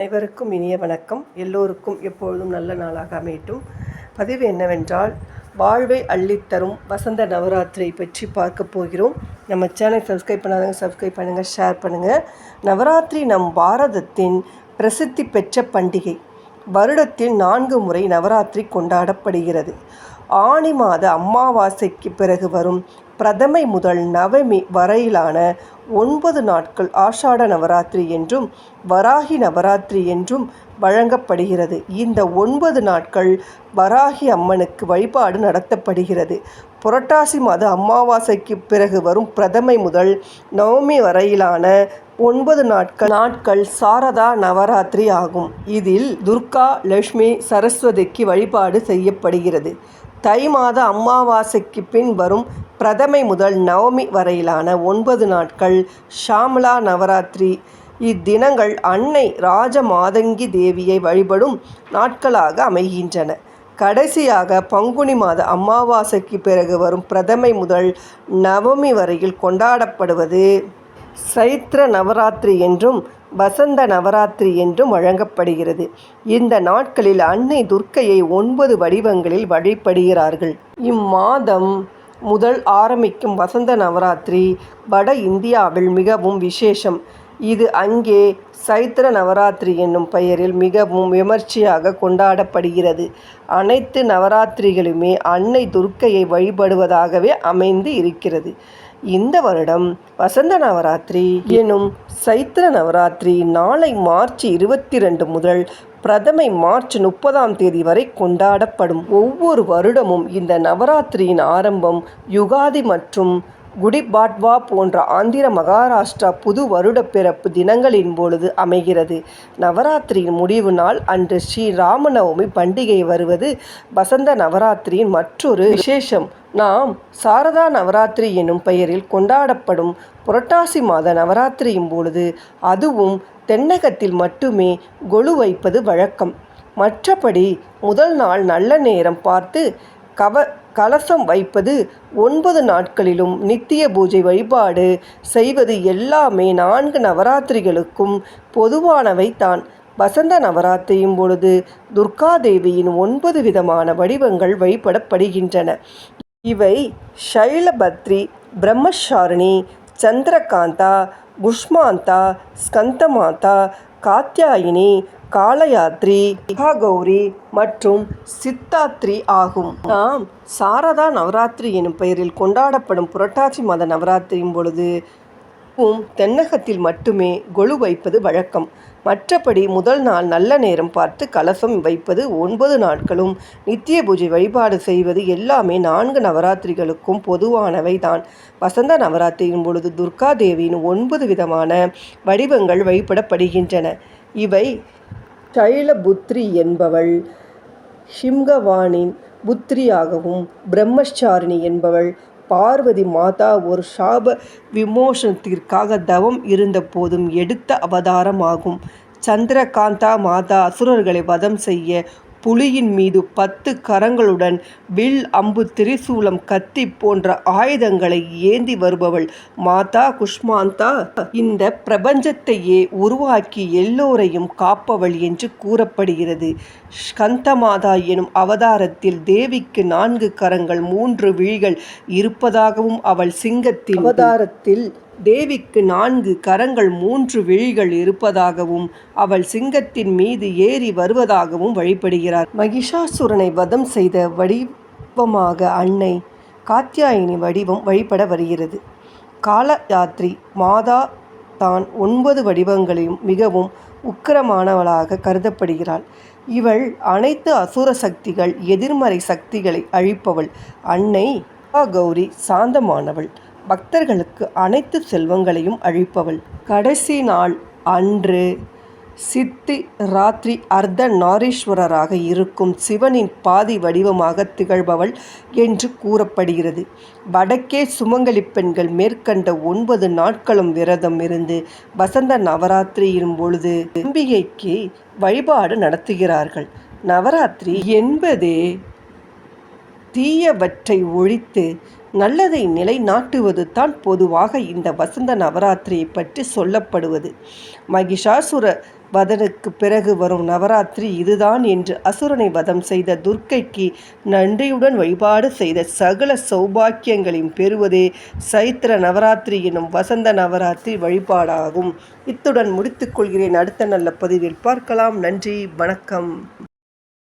அனைவருக்கும் இனிய வணக்கம். எல்லோருக்கும் எப்பொழுதும் நல்ல நாளாக அமையட்டும். பதிவு என்னவென்றால் வாழ்வை அள்ளித்தரும் வசந்த நவராத்திரி பற்றி பார்க்க போகிறோம். நம்ம சேனல் சப்ஸ்கிரைப் பண்ணாதவங்க சப்ஸ்கிரைப் பண்ணுங்கள் ஷேர் பண்ணுங்கள் நவராத்திரி நம் பாரதத்தின் பிரசித்தி பெற்ற பண்டிகை. வருடத்தில் நான்கு முறை நவராத்திரி கொண்டாடப்படுகிறது. ஆனி மாத அமாவாசைக்கு பிறகு வரும் பிரதமை முதல் நவமி வரையிலான ஒன்பது நாட்கள் ஆஷாட நவராத்திரி என்றும் வராகி நவராத்திரி என்றும் வழங்கப்படுகிறது. இந்த ஒன்பது நாட்கள் வராகி அம்மனுக்கு வழிபாடு நடத்தப்படுகிறது. புரட்டாசி மாத அமாவாசைக்கு பிறகு வரும் பிரதமை முதல் நவமி வரையிலான ஒன்பது நாட்கள் நாட்கள் சாரதா நவராத்திரி ஆகும். இதில் துர்கா லட்சுமி சரஸ்வதிக்கு வழிபாடு செய்யப்படுகிறது. தை மாத அமாவாசைக்கு பின் வரும் பிரதமை முதல் நவமி வரையிலான ஒன்பது நாட்கள் ஷாம்லா நவராத்திரி. இத்தினங்கள் அன்னை ராஜமாதங்கி தேவியை வழிபடும் நாட்களாக அமைகின்றன. கடைசியாக பங்குனி மாத அமாவாசைக்கு பிறகு வரும் பிரதமை முதல் நவமி வரையில் கொண்டாடப்படுவது சைத்ர நவராத்திரி என்றும் வசந்த நவராத்திரி என்றும் வழங்கப்படுகிறது. இந்த நாட்களில் அன்னை துர்க்கையை ஒன்பது வடிவங்களில் வழிபடுகிறார்கள். இம்மாதம் முதல் ஆரம்பிக்கும் வசந்த நவராத்திரி வட இந்தியாவில் மிகவும் விசேஷம். இது அங்கே சைத்திர நவராத்திரி என்னும் பெயரில் மிகவும் விமர்சையாக கொண்டாடப்படுகிறது. அனைத்து நவராத்திரிகளுமே அன்னை துர்க்கையை வழிபடுவதாகவே அமைந்து இருக்கிறது. இந்த வருடம் வசந்த நவராத்திரி எனும் சைத்திர நவராத்திரி நாளை மார்ச் இருபத்தி ரெண்டு முதல் பிரதமை மார்ச் முப்பதாம் தேதி வரை கொண்டாடப்படும் ஒவ்வொரு வருடமும் இந்த நவராத்திரியின் ஆரம்பம் யுகாதி மற்றும் குடிபாட்வா போன்ற ஆந்திர மகாராஷ்டிரா புது வருட பிறப்பு தினங்களின் பொழுது அமைகிறது. நவராத்திரியின் முடிவு நாள் அன்று ஸ்ரீ ராமநவமி பண்டிகை வருவது வசந்த நவராத்திரியின் மற்றொரு விசேஷம். நாம் சாரதா நவராத்திரி எனும் பெயரில் கொண்டாடப்படும் புரட்டாசி மாத நவராத்திரியின் பொழுது அதுவும் தென்னகத்தில் மட்டுமே கொலு வைப்பது வழக்கம். மற்றபடி முதல் நாள் நல்ல நேரம் பார்த்து கவ கலசம் வைப்பது ஒன்பது நாட்களிலும் நித்திய பூஜை வழிபாடு செய்வது எல்லாமே நான்கு நவராத்திரிகளுக்கும் பொதுவானவை தான். வசந்த நவராத்திரியும் பொழுது துர்காதேவியின் ஒன்பது விதமான வடிவங்கள் வழிபடப்படுகின்றன. இவை ஷைலபத்ரி பிரம்மசாரிணி சந்திரகாந்தா குஷ்மாந்தா ஸ்கந்தமாதா காத்யாயினி காலயாத்ரி மகாகௌரி மற்றும் சித்தாத்ரி ஆகும். நாம் சாரதா நவராத்திரி எனும் பெயரில் கொண்டாடப்படும் புரட்டாசி மாத நவராத்திரியின் பொழுது தென்னகத்தில் மட்டுமே கொலு வைப்பது வழக்கம். மற்றபடி முதல் நாள் நல்ல நேரம் பார்த்து கலசம் வைப்பது ஒன்பது நாட்களும். நித்திய பூஜை வழிபாடு செய்வது எல்லாமே நான்கு நவராத்திரிகளுக்கும் பொதுவானவை தான். வசந்த நவராத்திரியின் பொழுது துர்கா தேவியின் ஒன்பது விதமான வடிவங்கள் வழிபடப்படுகின்றன. இவை சைலபுத்ரி என்பவள் ஷிம்கவானின் புத்திரியாகவும் பிரம்மச்சாரிணி என்பவள் பார்வதி மாதா ஒரு சாப விமோசனத்திற்காக தவம் இருந்த போதும் எடுத்த அவதாரமாகும். சந்திரகாந்தா மாதா அசுரர்களை வதம் செய்ய புலியின் மீது பத்து கரங்களுடன் வில் அம்பு திரிசூலம் கத்தி போன்ற ஆயுதங்களை ஏந்தி வருபவள் மாதா குஷ்மாந்தா. இந்த பிரபஞ்சத்தையே உருவாக்கி எல்லோரையும் காப்பவள் என்று கூறப்படுகிறது. ஸ்கந்தமாதா எனும் அவதாரத்தில் தேவிக்கு நான்கு கரங்கள் மூன்று விழிகள் இருப்பதாகவும் அவள் சிங்கத்தின் அவதாரத்தில் தேவிக்கு நான்கு கரங்கள் மூன்று விழிகள் இருப்பதாகவும் அவள் சிங்கத்தின் மீது ஏறி வருவதாகவும் வழிபடுகிறார். மகிஷாசுரனை வதம் செய்த வடிவமாக அன்னை காத்தியாயினி வடிவம் வழிபட வருகிறது. காலயாத்ரி மாதா தான் ஒன்பது வடிவங்களையும் மிகவும் உக்கிரமானவளாக கருதப்படுகிறாள். இவள் அனைத்து அசுர சக்திகள் எதிர்மறை சக்திகளை அழிப்பவள். அன்னை கௌரி சாந்தமானவள். பக்தர்களுக்கு அனைத்து செல்வங்களையும் அழிப்பவள். கடைசி நாள் அன்று சித்தி ராத்திரி அர்த்த நாரீஸ்வரராக இருக்கும் சிவனின் பாதி வடிவமாக திகழ்பவள் என்று கூறப்படுகிறது. வடக்கே சுமங்கலி பெண்கள் மேற்கண்ட ஒன்பது நாட்களும் விரதம் இருந்து வசந்த நவராத்திரியின் பொழுது அம்பிகைக்கு வழிபாடு நடத்துகிறார்கள். நவராத்திரி என்பதே தீயவற்றை ஒழித்து நல்லதை நிலைநாட்டுவது தான் பொதுவாக இந்த வசந்த நவராத்திரியை பற்றி சொல்லப்படுவது. மகிஷாசுர வதனுக்கு பிறகு வரும் நவராத்திரி இதுதான் என்று அசுரனை வதம் செய்த துர்க்கைக்கு நன்றியுடன் வழிபாடு செய்த சகல சௌபாக்கியங்களையும் பெறுவதே சைத்திர நவராத்திரி எனும் வசந்த நவராத்திரி வழிபாடாகும். இத்துடன் முடித்துக்கொள்கிறேன் அடுத்த நல்ல பதிவில் பார்க்கலாம். நன்றி. வணக்கம்.